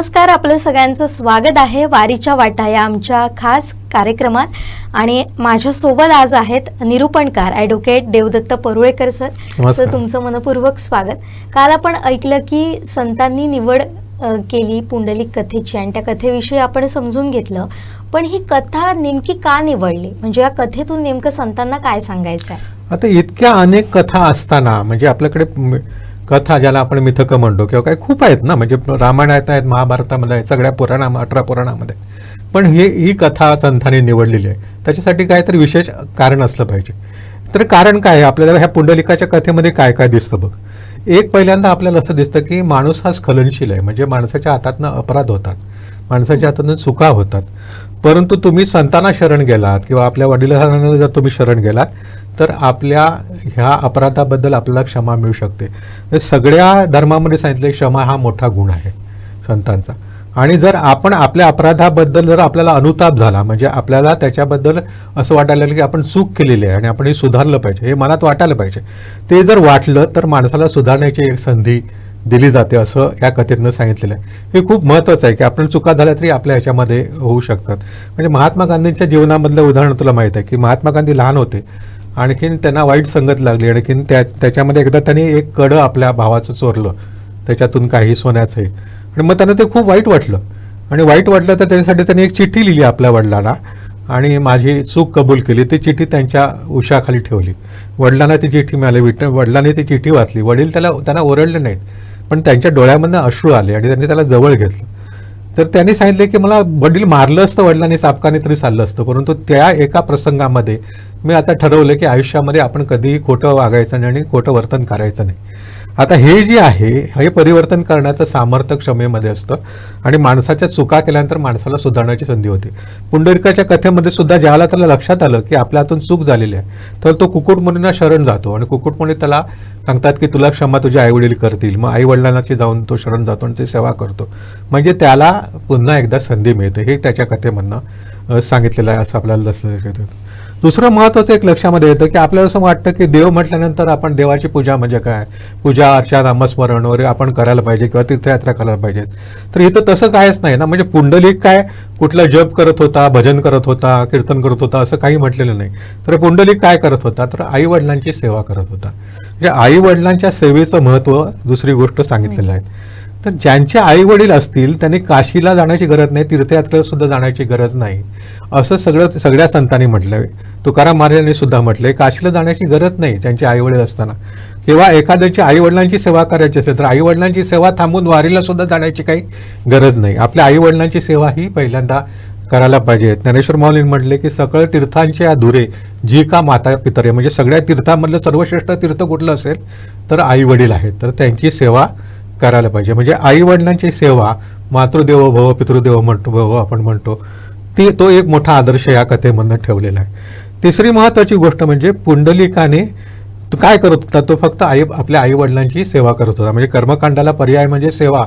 नमस्कार आपलं सगळ्यांचं स्वागत आहे वारीच्या वाटा या आमच्या खास कार्यक्रमात. आणि माझ्यासोबत आज आहेत निरूपणकार ॲडव्होकेट देवदत्त परुळेकर सर. तर तुमचं मनपूर्वक स्वागत. काल आपण ऐकलं की संतांनी निवड केली पुंडलिक कथेची आणि त्या कथेविषयी आपण समजून घेतलं. पण ही कथा नेमकी का निवडली? म्हणजे या कथेतून नेमकं संतांना काय सांगायचं आहे आता इतक्या अनेक कथा असताना म्हणजे आपल्याकडे कथा ज्याला आपण मिथकं म्हणतो किंवा काही खूप आहेत ना म्हणजे रामायणात आहेत महाभारतामध्ये आहेत सगळ्या पुराणा अठरा पुराणामध्ये. पण ही ही कथा संतांनी निवडलेली आहे. त्याच्यासाठी काहीतरी विशेष कारण असलं पाहिजे. तर कारण काय आहे? आपल्याला ह्या पुंडलिकाच्या कथेमध्ये काय काय दिसतं बघ. एक पहिल्यांदा आपल्याला असं दिसतं की माणूस हा स्खलनशील आहे. म्हणजे माणसाच्या हातातनं अपराध होतात. माणसाच्या हातातून चुका होतात. परंतु तुम्ही संतांना शरण गेलात किंवा आपल्या वडिलांना जर तुम्ही शरण गेलात तर आपल्या ह्या अपराधाबद्दल आपल्याला क्षमा मिळू शकते. सगळ्या धर्मामध्ये सांगितले क्षमा हा मोठा गुण आहे संतांचा. आणि जर आपण आपल्या अपराधाबद्दल जर आपल्याला अनुताप झाला म्हणजे आपल्याला त्याच्याबद्दल असं वाटायला लागलं की आपण चूक केलेली आहे आणि आपण हे सुधारलं पाहिजे हे मनात वाटायला पाहिजे. ते जर वाटलं तर माणसाला सुधारण्याची एक संधी दिली जाते असं या कथेतनं सांगितलेलं आहे. हे खूप महत्त्वाचं आहे की आपण चुका झाल्या तरी आपल्या ह्याच्यामध्ये होऊ शकतात. म्हणजे महात्मा गांधींच्या जीवनामधलं उदाहरण तुला माहीत आहे की महात्मा गांधी लहान होते. आणखीन त्यांना वाईट संगत लागली आणखीन त्या त्याच्यामध्ये एकदा त्यांनी एक कडं आपल्या भावाचं चोरलं. त्याच्यातून काही सोन्याचं आणि मग त्यांना ते खूप वाईट वाटलं. आणि वाईट वाटलं तर त्याच्यासाठी त्यांनी एक चिठ्ठी लिहिली आपल्या वडिलांना. आणि माझी चूक कबूल केली. ती चिठ्ठी त्यांच्या उशाखाली ठेवली. वडिलांना ती चिठ्ठी मिळाली. विट वडिलांनी ती चिठ्ठी वाचली. वडील त्याला त्यांना ओरडले नाहीत. पण त्यांच्या डोळ्यामधनं अश्रू आले आणि त्यांनी त्याला जवळ घेतलं. तर त्यांनी सांगितले की मला वडील मारलं असतं वडिलांनी सापकाने तरी चाललं असतं. परंतु त्या एका प्रसंगामध्ये मी आता ठरवलं की आयुष्यामध्ये आपण कधीही खोटं वागायचं नाही आणि खोटं वर्तन करायचं नाही. आता हे जे आहे हे परिवर्तन करण्याचं सामर्थ्य क्षमेमध्ये असतं आणि माणसाच्या चुका केल्यानंतर माणसाला सुधारण्याची संधी होते. पुंडलिकाच्या कथेमध्ये सुद्धा ज्याला त्याला लक्षात आलं की आपल्या हातून चूक झालेली आहे तर तो कुकुटमुनींना शरण जातो आणि कुकुटमुनी त्याला सांगतात की तुला क्षमा तुझे आईवडील करतील. मग आई वडिलांनाची जाऊन तो शरण जातो आणि ते सेवा करतो. म्हणजे त्याला पुन्हा एकदा संधी मिळते. हे त्याच्या कथेमधनं सांगितलेलं आहे असं आपल्याला दसलं येतं. दुसरं महत्त्वाचं एक लक्षामध्ये येतं की आपल्याला असं वाटतं की देव म्हटल्यानंतर आपण देवाची पूजा म्हणजे काय? पूजा अर्चा नामस्मरण वगैरे आपण करायला पाहिजे किंवा तीर्थयात्रा करायला पाहिजेत तर इथं तसं कायच नाही ना. म्हणजे पुंडलिक काय? कुठलं जप करत होता भजन करत होता कीर्तन करत होता असं काही म्हटलेलं नाही. तर पुंडलिक काय करत होता? तर आई वडिलांची सेवा करत होता. म्हणजे आई वडिलांच्या सेवेचं महत्त्व दुसरी गोष्ट सांगितलेलं आहे. तर ज्यांचे आई वडील असतील त्यांनी काशीला जाण्याची गरज नाही तीर्थयात्रेला सुद्धा जाण्याची गरज नाही. असं सगळं सगळ्या संतांनी म्हटलंय. तुकाराम महाराजांनी सुद्धा म्हटलंय काशीला जाण्याची गरज नाही त्यांचे आई वडील असताना. किंवा एखाद्याची आई वडिलांची सेवा करायची असेल तर आई वडिलांची सेवा थांबून वारीला सुद्धा जाण्याची काही गरज नाही. आपल्या आई वडिलांची सेवा ही पहिल्यांदा करायला पाहिजे. ज्ञानेश्वर माऊलींनी म्हटले की सकळ तीर्थांचे अधुरे जी का माता पितरे म्हणजे सगळ्या तीर्थांमधलं सर्वश्रेष्ठ तीर्थ कुठलं असेल तर आई वडील आहेत. तर त्यांची सेवा करायला पाहिजे. म्हणजे आई वडिलांची सेवा मातृदेवो भव पितृदेव म्हणतो भव आपण म्हणतो ती तो एक मोठा आदर्श या कथेमधनं ठेवलेला आहे. तिसरी महत्वाची गोष्ट म्हणजे पुंडलिकाने तो काय करत होता? तो फक्त आई आपल्या आई वडिलांची सेवा करत होता. म्हणजे कर्मकांडाला पर्याय म्हणजे सेवा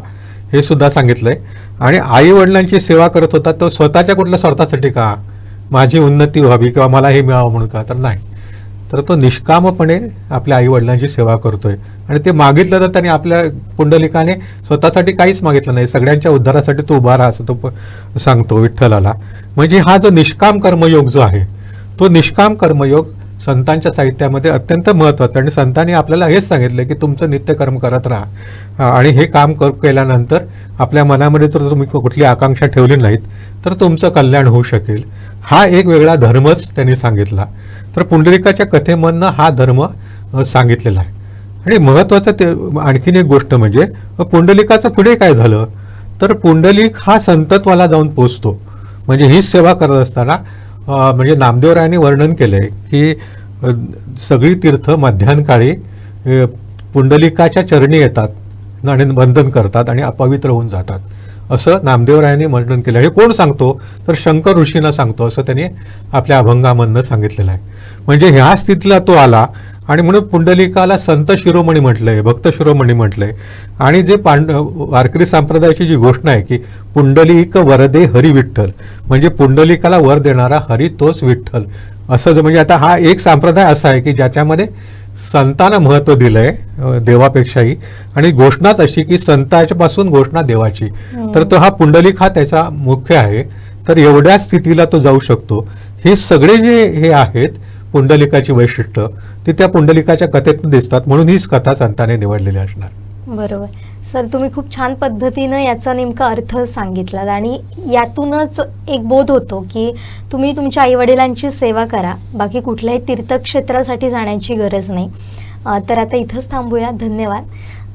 हे सुद्धा सांगितलंय. आणि आई वडिलांची सेवा करत होता तो स्वतःच्या कुठल्या स्वार्थासाठी का? माझी उन्नती व्हावी किंवा मला हे मिळावं म्हणून का? तर नाही. तर तो निष्कामपणे आपल्या आई वडिलांची सेवा करतोय. आणि ते मागितलं तर त्यांनी आपल्या पुंडलिकाने स्वतःसाठी काहीच मागितलं नाही. सगळ्यांच्या उद्धारासाठी तो उभा राहा असं तो सांगतो विठ्ठलाला. म्हणजे हा जो निष्काम कर्मयोग जो आहे तो निष्काम कर्मयोग संतांच्या साहित्यामध्ये अत्यंत महत्त्वाचं आणि संतांनी आपल्याला हेच सांगितलं की तुमचं नित्यकर्म करत राहा. आणि हे काम कर केल्यानंतर आपल्या मनामध्ये जर तुम्ही कुठली आकांक्षा ठेवली नाहीत तर तुमचं कल्याण होऊ शकेल. हा एक वेगळा धर्मच त्यांनी सांगितला. तर पुंडलिकाच्या कथेमधनं हा धर्म सांगितलेला आहे. आणि महत्त्वाचं ते आणखीन एक गोष्ट म्हणजे पुंडलिकाचं पुढे काय झालं? तर पुंडलिक हा संतत्वाला जाऊन पोचतो. म्हणजे हीच सेवा करत असताना म्हणजे नामदेवरायांनी वर्णन केलंय की सगळी तीर्थ मध्यानकाळी पुंडलिकाच्या चरणी येतात आणि वंदन करतात आणि अपवित्र होऊन जातात. असं नामदेवरायांनी वर्णन केलं हे कोण सांगतो? तर शंकर ऋषीनं सांगतो असं त्यांनी आपल्या अभंगामधनं सांगितलेलं आहे. म्हणजे ह्या स्थितीला तो आला आणि म्हणून पुंडलिकाला संत शिरोमणी म्हटलंय भक्त शिरोमणी म्हटलंय. आणि जे पांड वारकरी संप्रदायाची जी घोषणा आहे की पुंडलिक वरदे हरी विठ्ठल म्हणजे पुंडलिकाला वर देणारा हरी तोच विठ्ठल. असं जो म्हणजे आता हा एक संप्रदाय असा आहे की ज्याच्यामध्ये संतांना महत्त्व दिलंय देवापेक्षाही. आणि घोषणाच अशी की संताच्या पासून घोषणा देवाची. तर तो हा पुंडलिक हा त्याचा मुख्य आहे. तर एवढ्या स्थितीला तो जाऊ शकतो. हे सगळे जे हे आहेत पुंडलिकाची वैशिष्ट्य ती त्या पुंडलिकाच्या कथेतून दिसतात म्हणून हीच कथा संताने निवडलेली असणार. बरोबर. सर तुम्ही खूप छान पद्धतीनं याचा नेमका अर्थ सांगितला आणि यातूनच एक बोध होतो की तुम्ही तुमच्या आईवडिलांची सेवा करा बाकी कुठल्याही तीर्थक्षेत्रासाठी जाण्याची गरज नाही. तर आता इथंच थांबूया. धन्यवाद.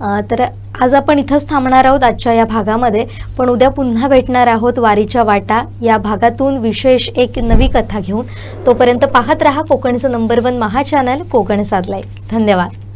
तर आज आपण इथंच थांबणार आहोत आजच्या या भागामध्ये. पण उद्या पुन्हा भेटणार आहोत वारीच्या वाटा. या भागातून विशेष एक नवी कथा घेऊन. तोपर्यंत पाहत रहा कोकणचं नंबर वन महा चॅनल कोकण साधलाय धन्यवाद.